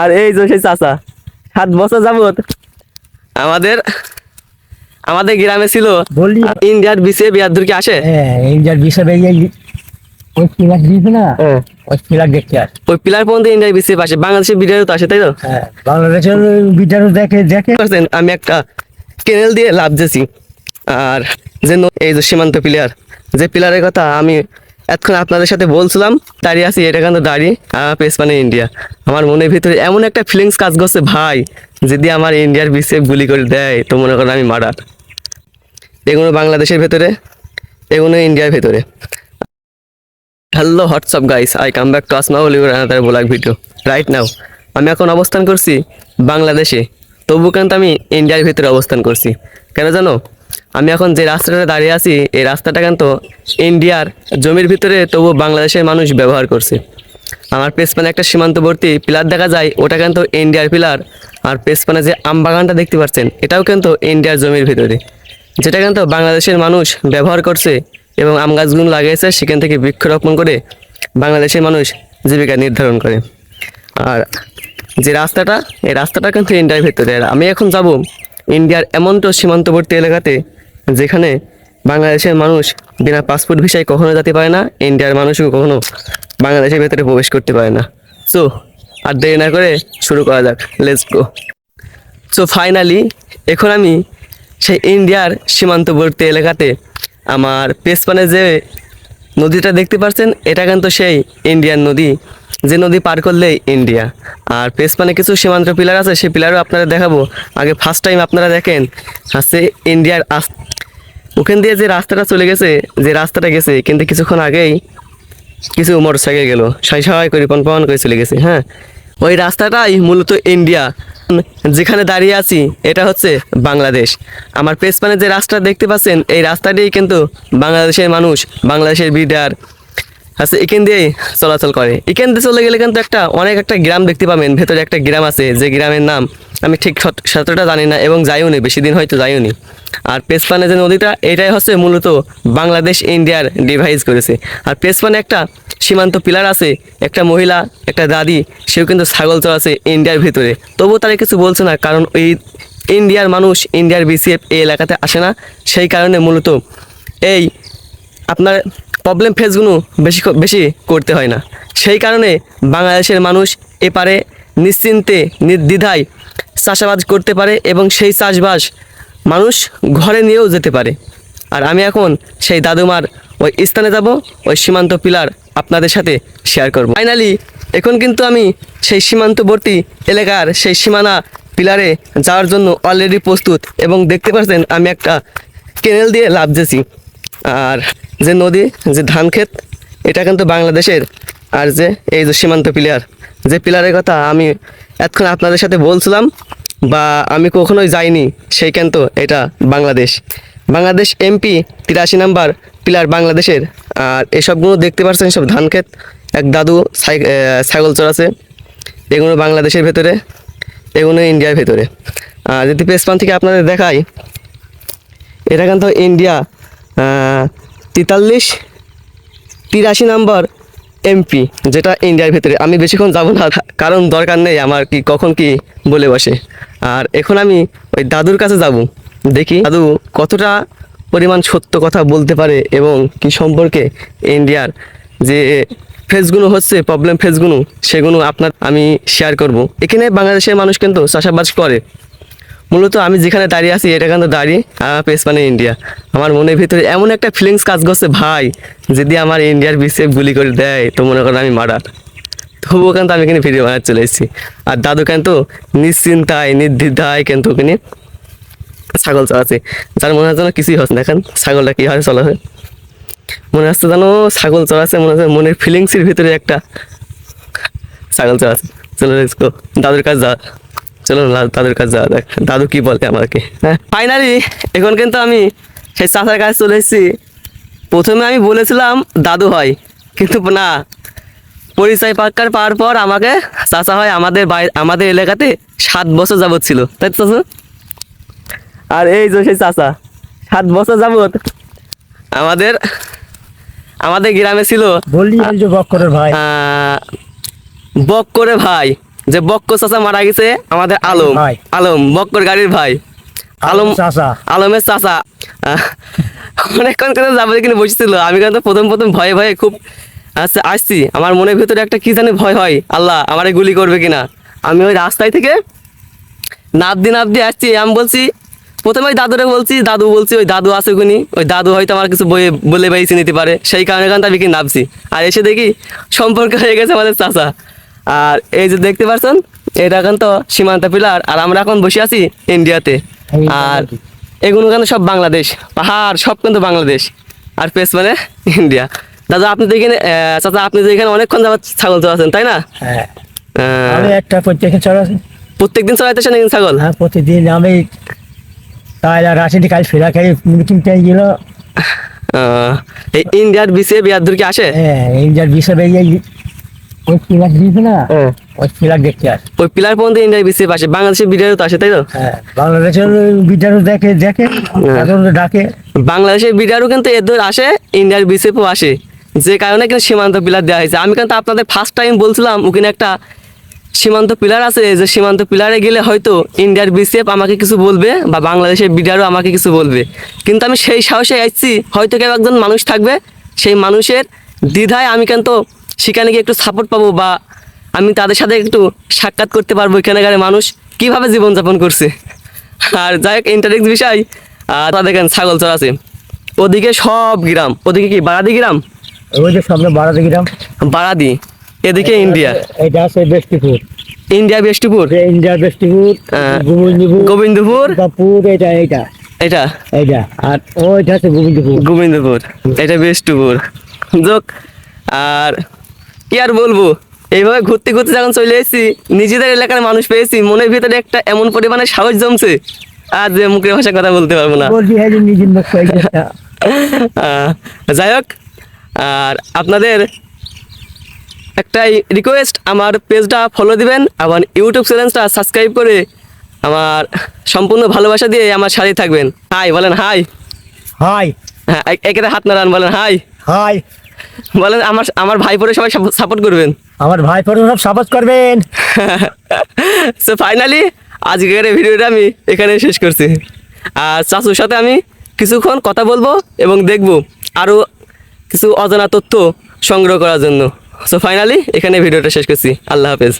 আর এই যে সেই চাচা সাত বছর যাবত আমাদের আমাদের গ্রামে ছিল ইন্ডিয়ার বিসে বিয়ার কি আসে? হ্যাঁ ইন্ডিয়ার এই ওই ফ্ল্যাট দিয়েছে না? ওই ফ্ল্যাট দেখতে আস ওই পিলার পর্যন্ত ইন্ডিয়ার বিসে আসে বাংলাদেশের বিডিআর তো আসে তাই তো? হ্যাঁ বাংলাদেশের বিচারও দেখে দেখে। আমি একটা কেনেল দিয়ে লাভ দিয়েছি। আর যে এই যে সীমান্ত প্লেয়ার যে প্লেয়ারের কথা আমি এতক্ষণ আপনাদের সাথে বলছিলাম, দাঁড়িয়ে আছি, এটা কিন্তু দাঁড়িয়ে পেস মানে ইন্ডিয়া আমার মনের ভিতরে এমন একটা ফিলিংস কাজ করছে, ভাই, যদি আমার ইন্ডিয়ার বিসে গুলি করে দেয়, তো মনে করেন আমি মারার এগুলো বাংলাদেশের ভেতরে, এগুলো ইন্ডিয়ার ভেতরে। Hello WhatsApp guys I come back to Asma Oliver another video right now আমি এখন অবস্থান করছি বাংলাদেশে। তবু কিন্তু আমি ইন্ডিয়ার ভিতরে অবস্থান করছি। কেন জানো? আমি এখন যে রাস্তাটাতে দাঁড়িয়ে আছি, এই রাস্তাটা কিন্তু ইন্ডিয়ার জমির ভিতরে তবু বাংলাদেশের মানুষ ব্যবহার করছে। আমার পেছনে একটা সীমান্তবর্তী পিলার দেখা যায়, ওটা কিন্তু ইন্ডিয়ার পিলার। আর পেছনে যে আম বাগানটা দেখতে পাচ্ছেন, এটাও কিন্তু ইন্ডিয়ার জমির ভিতরে। যেটা কিন্তু বাংলাদেশের মানুষ ব্যবহার করছে এবং আম গাছগুলো লাগিয়েছে, সেখান থেকে বৃক্ষরোপণ করে বাংলাদেশের মানুষ জীবিকা নির্ধারণ করে। আর যে রাস্তাটা, এই রাস্তাটা কিন্তু ইন্ডিয়ার ভেতরে। আর আমি এখন যাব ইন্ডিয়ার এমন তো সীমান্তবর্তী এলাকাতে যেখানে বাংলাদেশের মানুষ বিনা পাসপোর্ট ভিসায় কখনো যেতে পারে না ইন্ডিয়ার মানুষও কখনো বাংলাদেশের ভেতরে প্রবেশ করতে পারে না। সো আর দেরি না করে শুরু করা যাক। লেটস গো সো ফাইনালি এখন আমি সেই ইন্ডিয়ার সীমান্তবর্তী এলাকাতে আমার পেছপানে যে নদীটা দেখতে পাচ্ছেন এটা কিন্তু সেই ইন্ডিয়ান নদী। যে নদী পার করলেই ইন্ডিয়া আর পেছপানে কিছু সীমান্ত পিলার আছে, সেই পিলারও আপনারা দেখাবো। আগে ফার্স্ট টাইম আপনারা দেখেন, আছে ইন্ডিয়ার ওখান দিয়ে যে রাস্তাটা চলে গেছে, যে রাস্তাটা গেছে, কিন্তু কিছুক্ষণ আগেই কিছু মোটর সাইকেল গেলো। সাই সাই করে পন পন করে চলে গেছে হ্যাঁ? ওই রাস্তাটাই মূলত ইন্ডিয়া। যেখানে দাঁড়িয়ে আছি, এটা হচ্ছে বাংলাদেশ। আমার পেছপানে যে রাস্তা দেখতে পাচ্ছেন, এই রাস্তাটাই কিন্তু বাংলাদেশের মানুষ, বাংলাদেশের বিডার। আচ্ছা এখান দিয়েই চলাচল করে। এখান দিয়ে চলে গেলে কিন্তু একটা, অনেক একটা গ্রাম দেখতে পাবেন, ভেতরে একটা গ্রাম আছে, যে গ্রামের নাম আমি ঠিক সত- সতটা জানি না এবং যাইও নি, বেশি দিন হয়তো যাইও নি। আর পেছপানে যে নদীটা, এটাই হচ্ছে মূলত বাংলাদেশ ইন্ডিয়ার ডিভাইস করেছে। আর পেছপানে একটা সীমান্ত পিলার আছে, একটা মহিলা, একটা দাদি, সেও কিন্তু ছাগল চড়াচ্ছে ইন্ডিয়ার ভিতরে। তবুও তারা কিছু বলছে না, কারণ ওই ইন্ডিয়ার মানুষ, ইন্ডিয়ার বিসিএফ এই এলাকাতে আসে না। সেই কারণে মূলত এই আপনার প্রবলেম ফেসগুলো বেশি বেশি করতে হয় না। সেই কারণে বাংলাদেশের মানুষ এপারে নিশ্চিন্তে, নির্দ্বিধায় চাষাবাদ করতে পারে এবং সেই চাষবাস মানুষ ঘরে নিয়েও যেতে পারে। আর আমি এখন সেই দাদুমার ওই স্থানে যাব, ওই সীমান্ত পিলার আপনাদের সাথে শেয়ার করব। ফাইনালি এখন কিন্তু আমি সেই সীমান্তবর্তী এলাকার সেই সীমানা পিলারে যাওয়ার জন্য অলরেডি প্রস্তুত এবং দেখতে পাচ্ছেন আমি একটা কেনেল দিয়ে লাভ দিয়েছি। আর যে নদী, যে ধান ক্ষেত, এটা কিন্তু বাংলাদেশের আর যে এই যে সীমান্ত পিলার, যে পিলারের কথা আমি এতক্ষণ আপনাদের সাথে বলছিলাম, বা আমি কখনোই যাইনি সেই কিন্তু এটা বাংলাদেশ। বাংলাদেশ এমপি তিরাশি নাম্বার পিলার বাংলাদেশের, আর এসবগুলো দেখতে পাচ্ছেন সব ধান ক্ষেত এক দাদু ছাগল চড়াছে এগুলো বাংলাদেশের ভেতরে, এগুলো ইন্ডিয়ার ভেতরে। আর যদি পেসপান থেকে আপনাদের দেখাই এটা কিন্তু ইন্ডিয়া তেতাল্লিশ, তিরাশি নাম্বার এমপি যেটা ইন্ডিয়ার ভিতরে। আমি বেশিক্ষণ যাব না, কারণ দরকার নেই আমার কি, কখন কি বলে বসে। আর এখন আমি ওই দাদুর কাছে যাব, দেখি দাদু কতটা পরিমাণ সত্য কথা বলতে পারে এবং কি সম্পর্কে ইন্ডিয়ার যে ফেসগুলো হচ্ছে প্রবলেম ফেসগুলো সেগুলো আপনার আমি শেয়ার করব। এখানে বাংলাদেশের মানুষ কিন্তু চাষাবাদ করে। মূলত আমি যেখানে দাঁড়িয়ে আছি, এটা কিন্তু দাঁড়িয়ে পেস মানে ইন্ডিয়া আমার মনের ভিতরে এমন একটা ফিলিংস কাজ করছে, ভাই, যদি আমার ইন্ডিয়ার বিসিএফ গুলি করে দেয়, তো মনে করেন আমি মারার। তবুও কিন্তু আমি এখানে ভিডিও বানাতে চলে এসেছি। আর দাদু কিন্তু নিশ্চিন্তায়, নির্দ্বিধায় কিন্তু ওখানে ছাগল চড়াচ্ছে যার মনে হচ্ছে যেন কিছুই হচ্ছে। দেখেন ছাগলটা কীভাবে চলা। হয় মনে হচ্ছে যেন ছাগল চড়াচ্ছে মনে হচ্ছে মনের ফিলিংসের ভিতরে একটা ছাগল চড়াচ্ছে চলে দাদুর কাছে যা চলো দাদুর কাছে যাওয়া যাক। দাদু কি বলে আমাকে? হ্যাঁ? ফাইনালি এখন কিন্তু আমি সেই চাচার কাছে চলে এসেছি। প্রথমে আমি বলেছিলাম দাদু হয় কিন্তু না। পরিচয় পাক্কার পাওয়ার পর আমাকে চাচা হয় আমাদের আমাদের এলাকাতে সাত বছর যাবত ছিল। তাই তো চাচা? আর এই যে সেই চাচা সাত বছর যাবত আমাদের আমাদের গ্রামে ছিল বললি ভাই। বক করে ভাই। যে বক্ক চাচা মারা গেছে আমাদের আলম। আলম বক্কর গাড়ির ভাই। আলম চাচা। আলমের চাচা। অনেকক্ষণ করে যাবে কিন্তু বসেছিল। আমি কিন্তু প্রথম প্রথম ভয়ে ভয়ে খুব আচ্ছা আসছি। আমার মনের ভিতরে একটা কি জানি ভয় হয়। আল্লাহ আমারে গুলি করবে কিনা? আমি ওই রাস্তায় থেকে নাবদি নাবদি আসছি। আমি বলছি প্রথমে ওই দাদুরে বলছি দাদু বলছি ওই দাদু আছে ওখানে ওই দাদু হয়তো আমার কিছু বয়ে বলে বেরিয়েছে নিতে পারে। সেই কারণে কারণে আমি কি নামছি আর এসে দেখি সম্পর্ক হয়ে গেছে আমাদের চাচা। আর এই যে দেখতে পাচ্ছেন এটা এখন তো সীমান্ত পিলার আর আমরা এখন বসে আছি ইন্ডিয়াতে। আর এগুলো কিন্তু সব বাংলাদেশ পাহাড় সব কিন্তু বাংলাদেশ আর পেস মানে ইন্ডিয়া। দাদা আপনি তো এখানে চাচা আপনি তো এখানে অনেকক্ষণ যাবার ছাগল চড়াচ্ছেন তাই না? হ্যাঁ। আমি একটা প্রত্যেকে চড়াচ্ছি প্রত্যেকদিন চড়াইতেছেন এখানে ছাগল? হ্যাঁ প্রতিদিন আমি তাই আর আসেনি কাল ফেরা খাই মিটিং টাই গেল। এই ইন্ডিয়ার বিসে বিয়ার দূর কি আসে? হ্যাঁ ইন্ডিয়ার বিষয় ওই ফ্ল্যাগ দিয়েছে না? ওই ফ্ল্যাগ দেখতে আস। ওই পিলার পর্যন্ত ইন্ডিয়ার বিসে আসে বাংলাদেশের বিডিআরও তো আসে তাই তো? হ্যাঁ বাংলাদেশের বিদ্যালয় দেখে দেখে তাদের ডাকে। বাংলাদেশের বিডিআরও কিন্তু এদের আসে ইন্ডিয়ার বিসেপও আসে। যে কারণে কিন্তু সীমান্ত পিলার দেওয়া হয়েছে। আমি কিন্তু আপনাদের ফার্স্ট টাইম বলছিলাম ওখানে একটা সীমান্ত পিলার আছে যে সীমান্ত পিলারে গেলে হয়তো ইন্ডিয়ার বিসিএফ আমাকে কিছু বলবে বা বাংলাদেশের বিডিআরও আমাকে কিছু বলবে। কিন্তু আমি সেই সাহসে আসছি হয়তো কেউ একজন মানুষ থাকবে সেই মানুষের দ্বিধায় আমি কিন্তু সেখানে গিয়ে একটু সাপোর্ট পাবো বা আমি তাদের সাথে একটু সাক্ষাৎ করতে পারব এখানকার মানুষ কীভাবে জীবনযাপন করছে। আর যাই হোক ইন্টারেক্ট বিষয় আর তা দেখেন ছাগল চড়াছে ওদিকে সব গ্রাম ওদিকে কি বারাদি গ্রাম? ওই সামনে বাড়াতে গেলাম বারাদি এদিকে ইন্ডিয়া। এটা আছে বেষ্টিপুর। ইন্ডিয়া বেষ্টিপুর? ইন্ডিয়ার বেষ্টিপুর হ্যাঁ। গোবিন্দপুর গোবিন্দপুর? দুর্গাপুর এটা এটা। এটা? এইটা আর ওইটা আছে গোবিন্দপুর। গোবিন্দপুর এটা বেষ্টিপুর। যোগ আর কি আর বলব? এইভাবে ঘুরতে ঘুরতে যখন চলে এসেছি নিজেদের এলাকার মানুষ পেয়েছি মনের ভিতরে একটা এমন পরিমাণে সাহস জমছে আর যে মুখের ভাষায় কথা বলতে পারব না। যাই হোক আর আপনাদের একটাই রিকোয়েস্ট আমার পেজটা ফলো দিবেন আবার ইউটিউব চ্যানেলটা সাবস্ক্রাইব করে আমার সম্পূর্ণ ভালোবাসা দিয়ে আমার সাথে থাকবেন। হাই বলেন হাই হাই হ্যাঁ এক- হাত নাড়ান বলেন হাই হাই বলেন আমার আমার ভাই পরে সবাই সাপোর্ট করবেন। আমার ভাই পরে সব সাপোর্ট করবেন। সো ফাইনালি আজকের ভিডিওটা আমি এখানে শেষ করছি। আর চাচুর সাথে আমি কিছুক্ষণ কথা বলব এবং দেখব আরও কিছু অজানা তথ্য সংগ্রহ করার জন্য। সো ফাইনালি এখানে ভিডিওটা শেষ করছি। আল্লাহ হাফেজ।